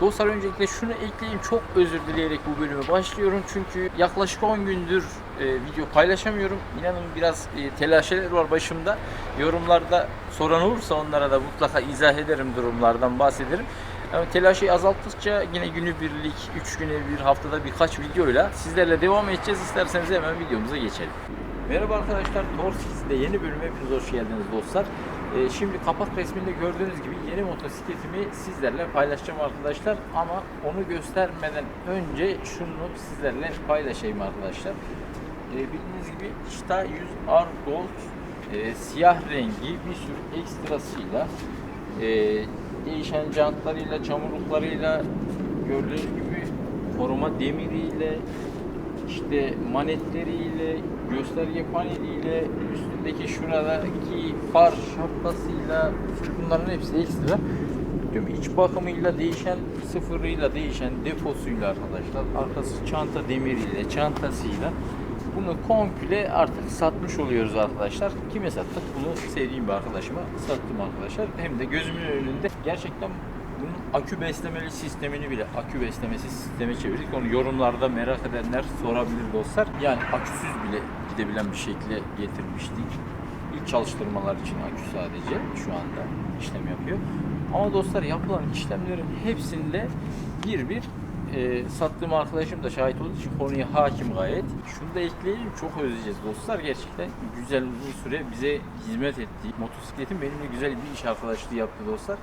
Dostlar öncelikle şunu ekleyeyim. Çok özür dileyerek bu bölüme başlıyorum. Çünkü yaklaşık 10 gündür e, video paylaşamıyorum. İnanın biraz e, telaşeler var başımda. Yorumlarda soran olursa onlara da mutlaka izah ederim durumlardan bahsederim. Yani telaşı azalttıkça yine günübirlik, 3 güne bir haftada birkaç videoyla sizlerle devam edeceğiz. İsterseniz hemen videomuza geçelim. Merhaba arkadaşlar, Torskiz'de yeni bölüme hepiniz hoş geldiniz dostlar. Ee, şimdi kapak resminde gördüğünüz gibi yeni motosikletimi sizlerle paylaşacağım arkadaşlar. Ama onu göstermeden önce şunu sizlerle paylaşayım arkadaşlar. Ee, bildiğiniz gibi Chita 100R Gold e, siyah rengi bir sürü ekstrasıyla e, değişen jantlarıyla, çamurluklarıyla gördüğünüz gibi koruma demiriyle işte manetleriyle, gösterge paneliyle, üstündeki şuradaki far şapkasıyla bunların hepsi ekstra. Diyorum, iç bakımıyla değişen, sıfırıyla değişen deposuyla arkadaşlar, arkası çanta demiriyle, çantasıyla bunu komple artık satmış oluyoruz arkadaşlar. Kime sattık? Bunu sevdiğim bir arkadaşıma sattım arkadaşlar. Hem de gözümün önünde gerçekten bunun akü beslemeli sistemini bile akü beslemesi sisteme çevirdik. Onu yorumlarda merak edenler sorabilir dostlar. Yani aküsüz bile gidebilen bir şekilde getirmiştik. İlk çalıştırmalar için akü sadece şu anda işlem yapıyor. Ama dostlar yapılan işlemlerin hepsinde bir bir e, sattığım arkadaşım da şahit olduğu için konuya hakim gayet. Şunu da ekleyelim çok özleyeceğiz dostlar. Gerçekten güzel uzun süre bize hizmet etti. Motosikletin benimle güzel bir iş arkadaşlığı yaptı dostlar.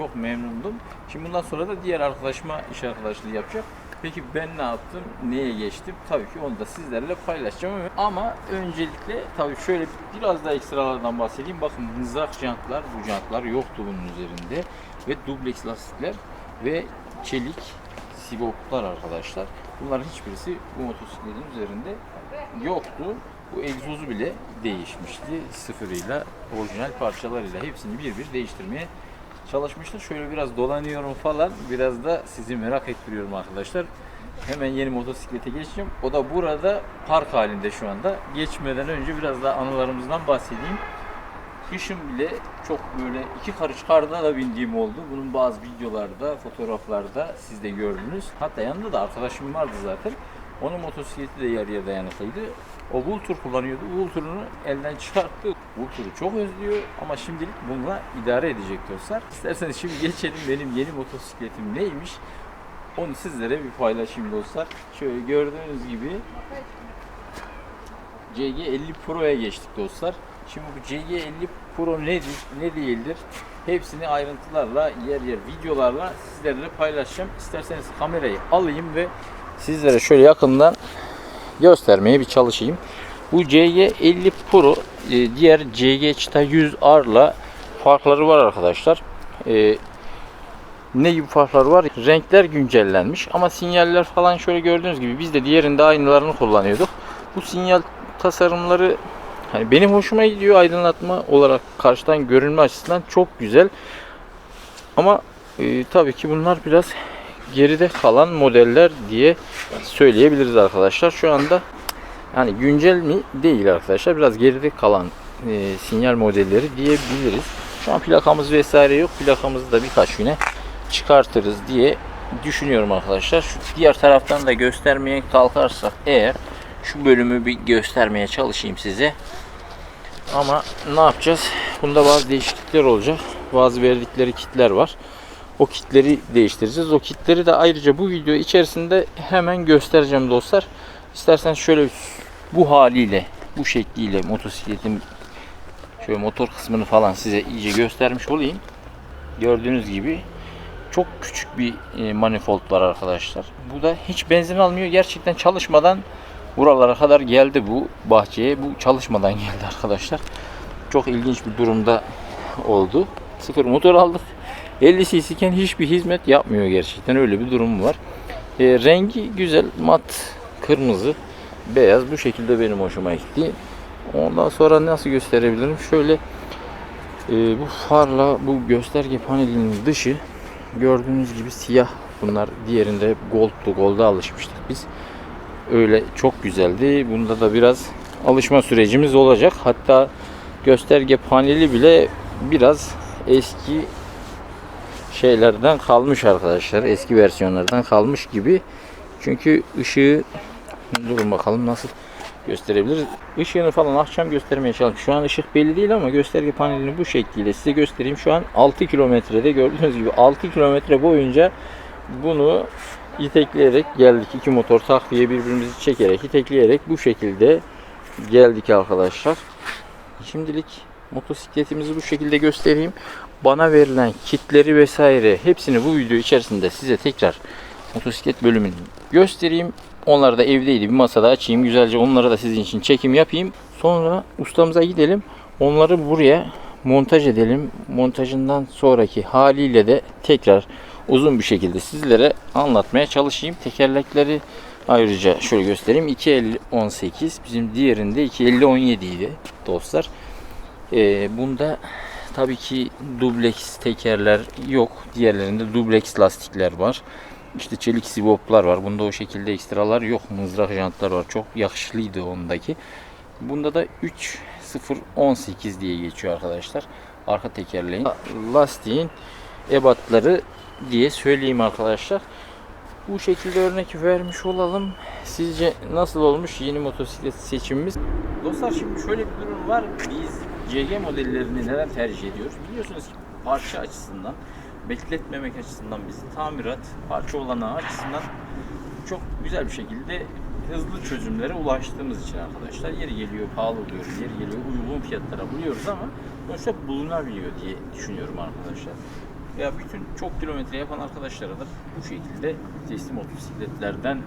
Çok memnundum. Şimdi bundan sonra da diğer arkadaşıma iş arkadaşlığı yapacak. Peki ben ne yaptım? Neye geçtim? Tabii ki onu da sizlerle paylaşacağım. Ama öncelikle tabii şöyle biraz daha ekstralardan bahsedeyim. Bakın mızrak jantlar, bu jantlar yoktu bunun üzerinde. Ve dubleks lastikler ve çelik sivoplar arkadaşlar. Bunların hiçbirisi bu motosikletin üzerinde yoktu. Bu egzozu bile değişmişti. Sıfırıyla, orijinal parçalarıyla hepsini bir bir değiştirmeye çalışmıştır. Şöyle biraz dolanıyorum falan. Biraz da sizi merak ettiriyorum arkadaşlar. Hemen yeni motosiklete geçeceğim. O da burada park halinde şu anda. Geçmeden önce biraz daha anılarımızdan bahsedeyim. Kışın bile çok böyle iki karış karda da bindiğim oldu. Bunun bazı videolarda, fotoğraflarda siz de gördünüz. Hatta yanında da arkadaşım vardı zaten. Onun motosikleti de yarıya dayanıklıydı. O Vultur kullanıyordu. Vultur'unu elden çıkarttı. Vultur'u çok özlüyor ama şimdilik bununla idare edecek dostlar. İsterseniz şimdi geçelim benim yeni motosikletim neymiş? Onu sizlere bir paylaşayım dostlar. Şöyle gördüğünüz gibi CG50 Pro'ya geçtik dostlar. Şimdi bu CG50 Pro nedir, ne değildir? Hepsini ayrıntılarla, yer yer videolarla sizlerle paylaşacağım. İsterseniz kamerayı alayım ve sizlere şöyle yakından göstermeye bir çalışayım. Bu CG50 Pro e, diğer CG Cheetah 100R'la farkları var arkadaşlar. E, ne gibi farkları var? Renkler güncellenmiş ama sinyaller falan şöyle gördüğünüz gibi biz de diğerinde aynılarını kullanıyorduk. Bu sinyal tasarımları hani benim hoşuma gidiyor aydınlatma olarak karşıdan görünme açısından çok güzel. Ama e, tabii ki bunlar biraz geride kalan modeller diye söyleyebiliriz arkadaşlar. Şu anda yani güncel mi değil arkadaşlar. Biraz geride kalan e, sinyal modelleri diyebiliriz. Şu an plakamız vesaire yok. Plakamızı da birkaç güne çıkartırız diye düşünüyorum arkadaşlar. Şu diğer taraftan da göstermeye kalkarsak eğer şu bölümü bir göstermeye çalışayım size. Ama ne yapacağız? Bunda bazı değişiklikler olacak. Bazı verdikleri kitler var. O kitleri değiştireceğiz. O kitleri de ayrıca bu video içerisinde hemen göstereceğim dostlar. İsterseniz şöyle bu haliyle, bu şekliyle motosikletin şöyle motor kısmını falan size iyice göstermiş olayım. Gördüğünüz gibi çok küçük bir e, manifold var arkadaşlar. Bu da hiç benzin almıyor. Gerçekten çalışmadan buralara kadar geldi bu bahçeye. Bu çalışmadan geldi arkadaşlar. Çok ilginç bir durumda oldu. Sıfır motor aldık. 50 cc iken hiçbir hizmet yapmıyor gerçekten. Öyle bir durum var. E, rengi güzel. Mat kırmızı. Beyaz. Bu şekilde benim hoşuma gitti. Ondan sonra nasıl gösterebilirim? Şöyle e, bu farla bu gösterge panelinin dışı gördüğünüz gibi siyah. Bunlar diğerinde gold'tu. Gold'a alışmıştık biz. Öyle çok güzeldi. Bunda da biraz alışma sürecimiz olacak. Hatta gösterge paneli bile biraz eski şeylerden kalmış arkadaşlar. Eski versiyonlardan kalmış gibi. Çünkü ışığı durun bakalım nasıl gösterebiliriz. Işığını falan akşam göstermeye çalışıyorum. Şu an ışık belli değil ama gösterge panelini bu şekliyle size göstereyim. Şu an 6 kilometrede gördüğünüz gibi 6 kilometre boyunca bunu itekleyerek geldik. İki motor takviye birbirimizi çekerek itekleyerek bu şekilde geldik arkadaşlar. Şimdilik motosikletimizi bu şekilde göstereyim. Bana verilen kitleri vesaire hepsini bu video içerisinde size tekrar motosiklet bölümünü göstereyim. Onları da evdeydi bir masada açayım güzelce onlara da sizin için çekim yapayım. Sonra ustamıza gidelim. Onları buraya montaj edelim. Montajından sonraki haliyle de tekrar uzun bir şekilde sizlere anlatmaya çalışayım. Tekerlekleri ayrıca şöyle göstereyim. 250 18 bizim diğerinde 250 17 idi dostlar. Ee, bunda tabii ki dubleks tekerler yok. Diğerlerinde dubleks lastikler var. İşte çelik sivoplar var. Bunda o şekilde ekstralar yok. Mızrak jantlar var. Çok yakışlıydı ondaki. Bunda da 3018 diye geçiyor arkadaşlar. Arka tekerleğin lastiğin ebatları diye söyleyeyim arkadaşlar. Bu şekilde örnek vermiş olalım. Sizce nasıl olmuş yeni motosiklet seçimimiz? Dostlar şimdi şöyle bir durum var. Biz CG modellerini neden tercih ediyoruz? Biliyorsunuz ki parça açısından, bekletmemek açısından bizi tamirat, parça olanağı açısından çok güzel bir şekilde hızlı çözümlere ulaştığımız için arkadaşlar yeri geliyor pahalı oluyor, yeri geliyor uygun fiyatlara buluyoruz ama sonuçta bulunabiliyor diye düşünüyorum arkadaşlar. Ya bütün çok kilometre yapan arkadaşlara da bu şekilde teslim motosikletlerden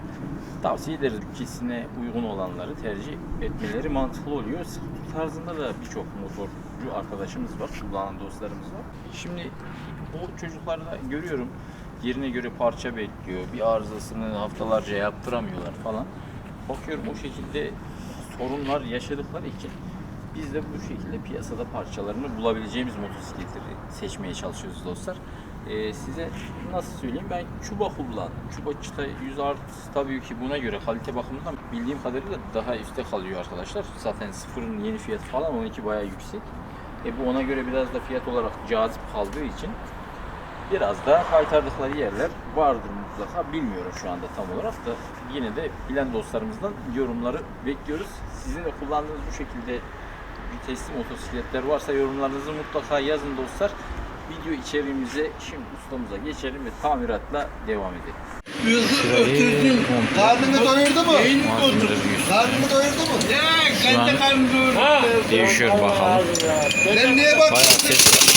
tavsiye ederiz. Bütçesine uygun olanları tercih etmeleri mantıklı oluyor. Scooter tarzında da birçok motorcu arkadaşımız var, kullanan dostlarımız var. Şimdi bu çocukları da görüyorum. Yerine göre parça bekliyor. Bir arızasını haftalarca yaptıramıyorlar falan. Bakıyorum o şekilde sorunlar yaşadıkları için biz de bu şekilde piyasada parçalarını bulabileceğimiz motosikletleri seçmeye çalışıyoruz dostlar. Ee, size nasıl söyleyeyim ben çuba kullan. Çuba çıta 100 art tabii ki buna göre kalite bakımından bildiğim kadarıyla daha üstte kalıyor arkadaşlar. Zaten sıfırın yeni fiyatı falan 12 bayağı yüksek. E bu ona göre biraz da fiyat olarak cazip kaldığı için biraz da kaytardıkları yerler vardır mutlaka. Bilmiyorum şu anda tam olarak da yine de bilen dostlarımızdan yorumları bekliyoruz. Sizin de kullandığınız bu şekilde vitesli motosikletler varsa yorumlarınızı mutlaka yazın dostlar. Video içeriğimize şimdi ustamıza geçelim ve tamiratla devam edelim. Öksürdün. Karnını doyurdu mu? Karnını doyurdu mu? Şu an değişiyor bakalım. Sen niye bak? Bayağı ses var.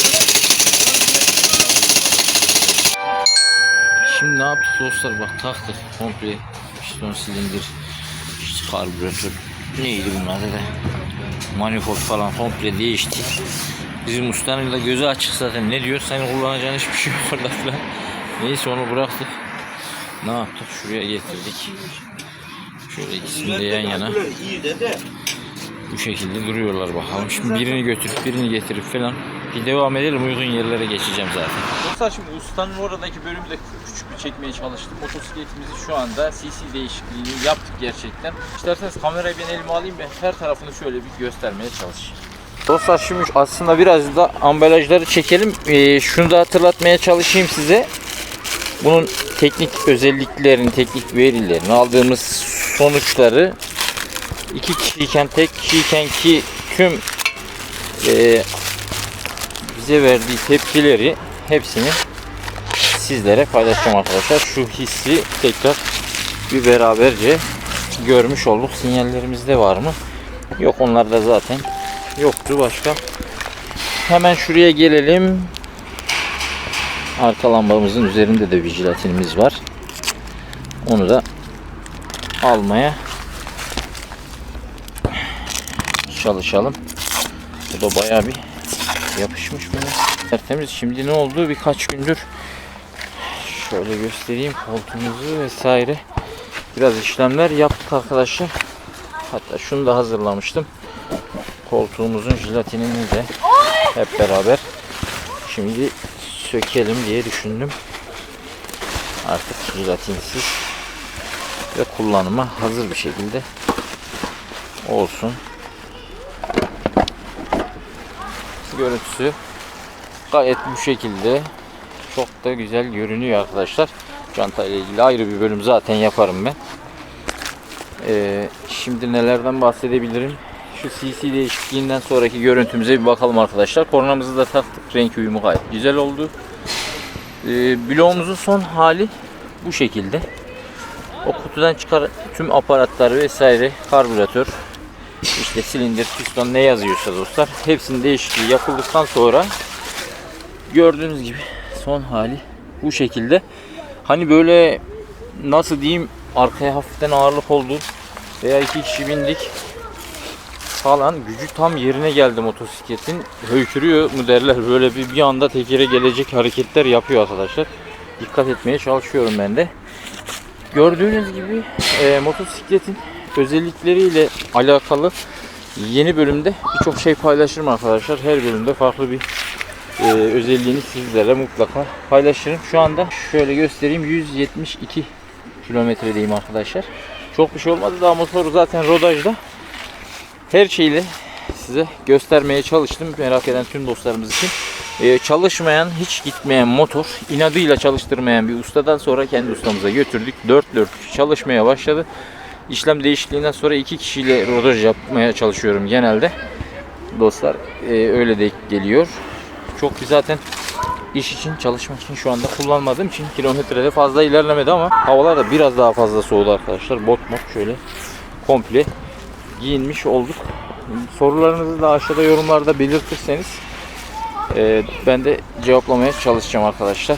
Şimdi ne yaptık dostlar bak taktık komple piston silindir karbüratör neydi bunlar da manifold falan komple değişti. Bizim ustanın da gözü açık zaten. Ne diyor? Senin kullanacağın hiçbir şey yok orada falan. Neyse onu bıraktık. Ne yaptık? Şuraya getirdik. Şöyle ikisini de yan yana bu şekilde duruyorlar bakalım. Şimdi birini götürüp birini getirip falan bir devam edelim. Uygun yerlere geçeceğim zaten. Dostlar şimdi ustanın oradaki bölümü de küçük bir çekmeye çalıştım. Motosikletimizi şu anda CC değişikliğini yaptık gerçekten. İsterseniz kamerayı ben elime alayım ve her tarafını şöyle bir göstermeye çalışayım. Dostlar şimdi aslında biraz da ambalajları çekelim. Ee, şunu da hatırlatmaya çalışayım size. Bunun teknik özelliklerini, teknik verilerini, aldığımız sonuçları iki kişiyken tek kişiyken ki tüm e, bize verdiği tepkileri hepsini sizlere paylaşacağım arkadaşlar. Şu hissi tekrar bir beraberce görmüş olduk. Sinyallerimizde var mı? Yok onlar da zaten yoktu başka. Hemen şuraya gelelim. Arka lambamızın üzerinde de vigilatinimiz var. Onu da almaya çalışalım. Bu da bayağı bir yapışmış buna. Tertemiz. Şimdi ne oldu? Birkaç gündür şöyle göstereyim koltuğumuzu vesaire. Biraz işlemler yaptık arkadaşlar. Hatta şunu da hazırlamıştım. Koltuğumuzun jelatinini de hep beraber şimdi sökelim diye düşündüm. Artık jelatinsiz ve kullanıma hazır bir şekilde olsun. Görüntüsü gayet bu şekilde. Çok da güzel görünüyor arkadaşlar. Çanta ile ilgili ayrı bir bölüm zaten yaparım ben. Ee, şimdi nelerden bahsedebilirim? Şu CC değişikliğinden sonraki görüntümüze bir bakalım arkadaşlar. Kornamızı da taktık. Renk uyumu gayet güzel oldu. Ee, bloğumuzun son hali bu şekilde. O kutudan çıkar tüm aparatlar vesaire, karbüratör, işte silindir, piston ne yazıyorsa dostlar hepsinin değişikliği yapıldıktan sonra gördüğünüz gibi son hali bu şekilde. Hani böyle nasıl diyeyim arkaya hafiften ağırlık oldu veya iki kişi bindik falan gücü tam yerine geldi motosikletin. Höykürüyor mu derler böyle bir, bir anda tekere gelecek hareketler yapıyor arkadaşlar. Dikkat etmeye çalışıyorum ben de. Gördüğünüz gibi e, motosikletin özellikleriyle alakalı yeni bölümde birçok şey paylaşırım arkadaşlar. Her bölümde farklı bir e, özelliğini sizlere mutlaka paylaşırım. Şu anda şöyle göstereyim 172 kilometredeyim arkadaşlar. Çok bir şey olmadı daha motoru zaten rodajda. Her şeyle size göstermeye çalıştım merak eden tüm dostlarımız için. Ee, çalışmayan, hiç gitmeyen motor, inadıyla çalıştırmayan bir ustadan sonra kendi ustamıza götürdük. 4 4 çalışmaya başladı. İşlem değişikliğinden sonra iki kişiyle rodaj yapmaya çalışıyorum genelde. Dostlar e, öyle de geliyor. Çok zaten iş için çalışmak için şu anda kullanmadığım için kilometrede fazla ilerlemedi ama havalar da biraz daha fazla soğudu arkadaşlar. Bot mod şöyle komple giyinmiş olduk. Sorularınızı da aşağıda yorumlarda belirtirseniz e, ben de cevaplamaya çalışacağım arkadaşlar.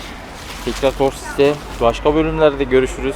Tekrar Torsis'te başka bölümlerde görüşürüz.